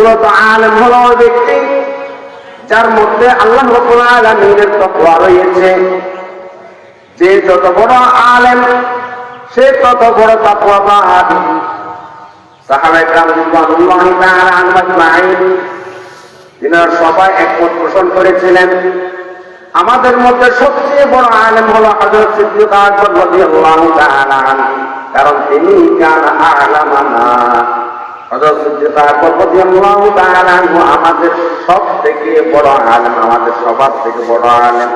মূলত আলেম হলো ওই ব্যক্তি যার মধ্যে আল্লাহ রব্বুল আলামিনের তাকওয়া রয়েছে যে যত বড় আলেম সে তত বড় তাকওয়াবাদ সাহাবায়ে کرام রিদওয়ানুল্লাহি তাআলা আনহুম আজমাইন তিনারা সবাই একমত পোষণ করেছিলেন আমাদের মধ্যে সবচেয়ে বড় আলেম হলো হযরত সিদ্দিক আকবর রাদিয়াল্লাহু তাআলা আনহু। কারণ তিনি কান আলামানা আমাদের সব থেকে বড় আলেম, আমাদের সবার থেকে বড় আলেম।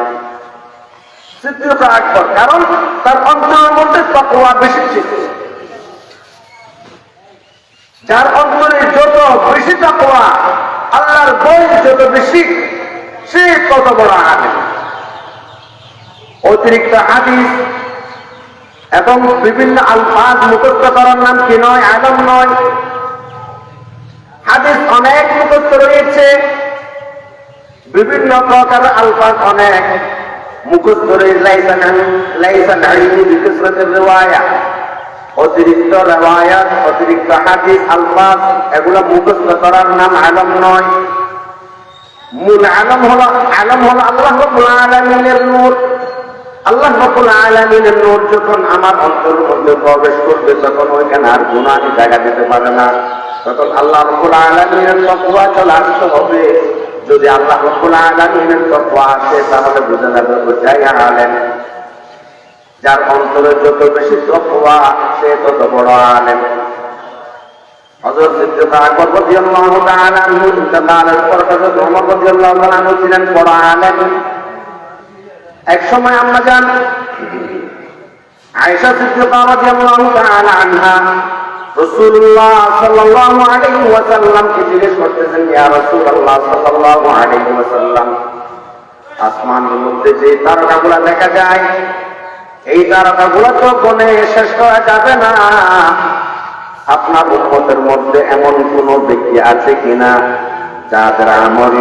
সিদ্দিক আকবর, কারণ তার অন্তরের মধ্যে তাকওয়া বেশি ছিল। যার অন্তরে যত বেশি তাকওয়া, আল্লাহর বই যত বেশি, সে তত বড় আলেম। অতিরিক্ত হাদিস এবং বিভিন্ন আলফাজ মুখস্থ করার নাম কি নয়? আলম নয়। হাদিস অনেক মুখস্থ রয়েছে। বিভিন্ন প্রকার আলফাজ অনেক মুখস্থ রয়েছে। অতিরিক্ত রেওয়ায়াত অতিরিক্ত হাদিস, আলফাজ, এগুলো মুখস্থ করার নাম আলম নয়। মূল আলম হলো আলম হলো আল্লাহ আলামিনের নূর। আল্লাহ রব্বুল আলামিনের নূর যখন আমার অন্তরের মধ্যে প্রবেশ করবে, তখন ওইখানে আর গুনাহ জায়গা দিতে পারে না। তখন আল্লাহ রব্বুল আলামিনের তকওয়া চলে আসতে হবে। যদি আল্লাহ রব্বুল আলামিনের তকওয়া আসে, তাহলে বুঝে যাবে ওইটাই আলেম। যার অন্তরে যত বেশি তকওয়া, সে তত বড় আনহু ছিলেন বড় আলেম। এক সময় আম্মা জান আয়েশা সিদ্দিকা রাদিয়াল্লাহু করতেছেন আসমানের মধ্যে যে দেখা যায়, এই তারকাগুলো তো শেষ করা যাবে না। আপনার উন্মতের মধ্যে এমন কোন ব্যক্তি আছে কিনা যাদের আমল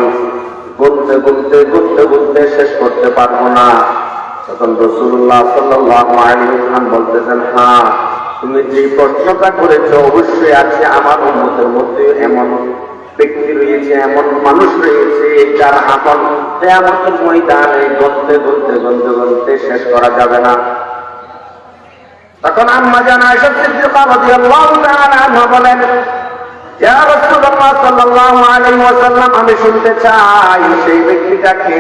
গুনতে গুনতে গুনতে গুনতে শেষ করতে পারব না। তখন রসুল্লাহ সাল্লাম বলতেছেন হ্যাঁ তুমি যে প্রশ্নটা করেছ, অবশ্যই আছে। আমার উন্মতের মধ্যে এমন ব্যক্তি রয়েছে, এমন মানুষ রয়েছে, যার আমল কেয়ামতের ময়দানে গন্তে গন্তে গন্তে গন্তে শেষ করা যাবে না। তখন আম্মা জান আয়েশা সিদ্দিকা রাদিয়াল্লাহু বলেন আমি শুনতে চাই সেই ব্যক্তিটাকে।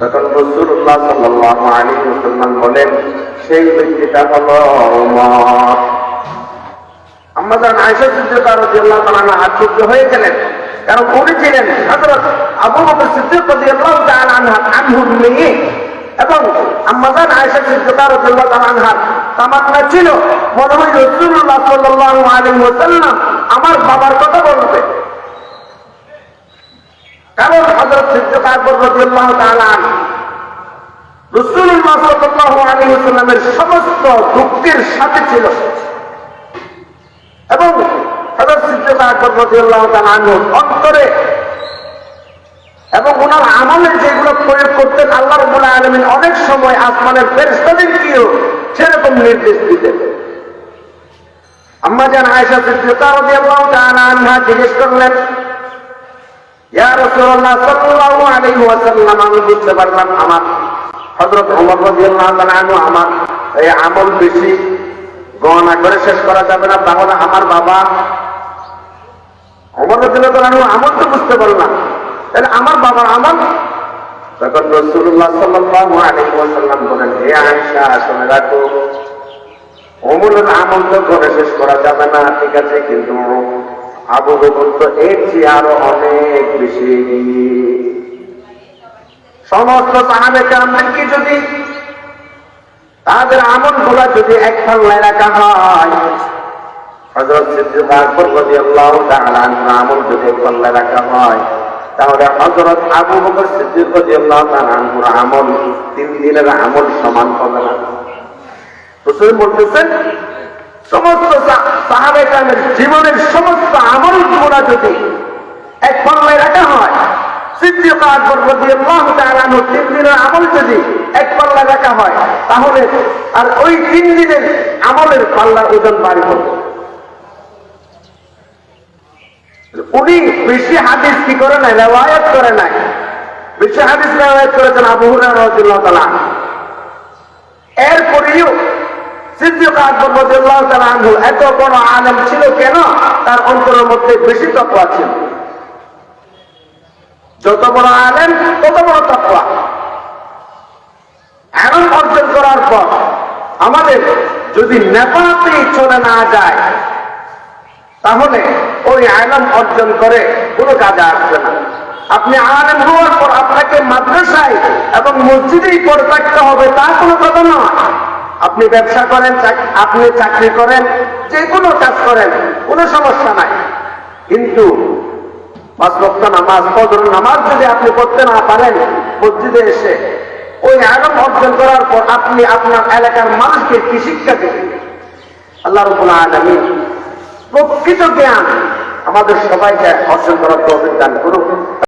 তখন রাসূলুল্লাহ সাল্লাল্লাহু আলাইহি ওয়াসাল্লাম বলেন, সেই ব্যক্তিটা হলো ওমর আম্মা জান আয়েশা সিদ্দিকা রাদিয়াল্লাহু তাআলা আনহা আশ্চর্য হয়ে কারণ উনি আবু বকর এবং আম্মাজান আয়েশা সিদ্দিকা রাদিয়াল্লাহু তাআলা তামান্না ছিল। মনে হয় রাসূলুল্লাহ সাল্লাল্লাহু আলাইহি ওয়াসাল্লাম আমার বাবার কথা বলবে কারণ সাল্লাল্লাহু আলাইহি সমস্ত দুঃখের সাথে ছিল। এবং হযরত সিদ্দিক অন্তরে এবং ওনার আমলে যেগুলো প্রয়োগ করতেন আল্লাহ রব্বুল আলমিন অনেক সময় আসমানের ফেরেশতাদেরকেও সেরকম নির্দেশ দিতেন আম্মা জান আয়েশা সিদ্দিকা জিজ্ঞেস করলেন আমি বুঝতে পারলাম আমার আমার এই আমল বেশি গণনা করে শেষ করা যাবে না, তাহলে আমার বাবা আমল তো বুঝতে পারলাম তাহলে আমার বাবার আমল তখন রসুল্লাহ সাল্লাল্লাহু আলাইহি বলেন, হে আয়েশা, শুনে রাখো আমল তো করে শেষ করা যাবে না, ঠিক আছে, কিন্তু আবু বকর তো এর চেয়ে আরও অনেক বেশি। সমস্ত সাহাবে কামদেরকে যদি তাদের আমলগুলা যদি এক পাল্লায় রাখা হয় তাআলা আমল যদি এক পাল্লায় রাখা হয় তাহলে হযরত আবু বকর সিদ্দিক রাদিয়াল্লাহু আমল তিন দিনের আমল সমান হবে না। রাসূল বলতেছেন, সমস্ত সাহাবে কামের জীবনের সমস্ত আমলগুলা যদি এক পাল্লায় রাখা হয়, সিদ্দিক আকবর রাদিয়াল্লাহু তাআলা আনহু তিন দিনের আমল যদি এক পাল্লা রাখা হয়, তাহলে আর ওই তিন দিনের আমলের পাল্লার ওজন বাড়ি হবে উনি বেশি হাদিস কি করে নাই, রেওয়ায়ত করে নাই। বেশি হাদিস রেওয়ায়ত করেছেন আবু এরপরেও এত বড় ছিল কেন? তার অন্তরের মধ্যে বেশি তকওয়া ছিল। যত বড় আলেম, তত বড় তকওয়া। এমন অর্জন করার পর আমাদের যদি নেপাতে চলে না যায় তাহলে ওই আলম অর্জন করে কোনো কাজে আসবে না। আপনি আলেম হওয়ার পর আপনাকে মাদ্রাসায় এবং মসজিদেই পড়ে থাকতে হবে, তা কোনো কথা নয় আপনি ব্যবসা করেন আপনি চাকরি করেন, যে কোনো কাজ করেন, কোনো সমস্যা নাই। কিন্তু পাঁচ নামাজ, ফজর নামাজ যদি আপনি পড়তে না পারেন, মসজিদে এসে ওই আলম অর্জন করার পর আপনি আপনার এলাকার মানুষকে কি শিক্ষা দেবেন? আল্লাহ রবুল্লাহ আলমী প্রকৃত জ্ঞান আমাদের সবাইকে অর্জন করার প্রবেশ দান করুক